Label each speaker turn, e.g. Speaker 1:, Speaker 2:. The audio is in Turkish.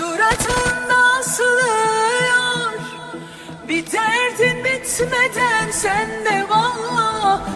Speaker 1: Suratında asılıyor Bir derdin bitmeden sen de valla